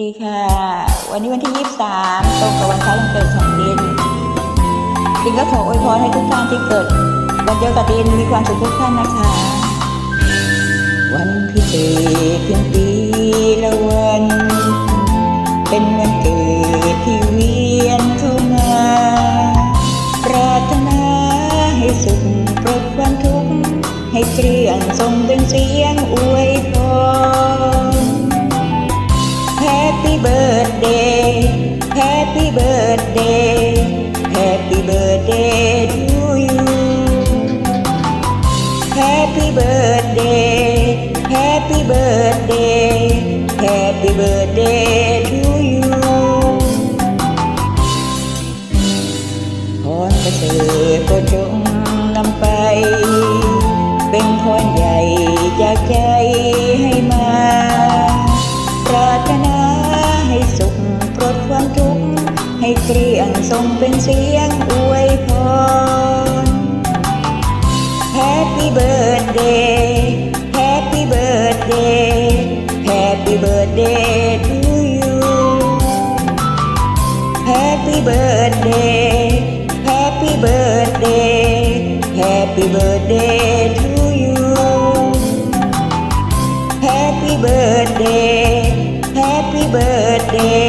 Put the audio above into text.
ดีค่ะ วันนี้วันที่ 23 ตรงกับวันคล้ายวันเกิดของดินดินก็ขออวยพรให้ทุกท่านที่เกิดวันเดียวกับดินมีความสุขทุกท่านนะคะ วันพิเศษเพียงปีละวัน เป็นวันเกิดที่เวียนเข้ามาปรารถนาให้สุขปลดความทุกข์ให้เกลี้ยงทรงเป็นเสียงอวย birthday Happy birthday Happy birthday to you Happy birthday Happy birthday Happy birthday to you พรประเสริฐก็จงนำไป เป็นพรใหญ่จากใจให้มา ปรารถนา เกลี้ยงทรงเป็นเสียงอวยพร Happy birthday Happy birthday Happy birthday to you Happy birthday Happy birthday Happy birthday to you Happy birthday Happy birthday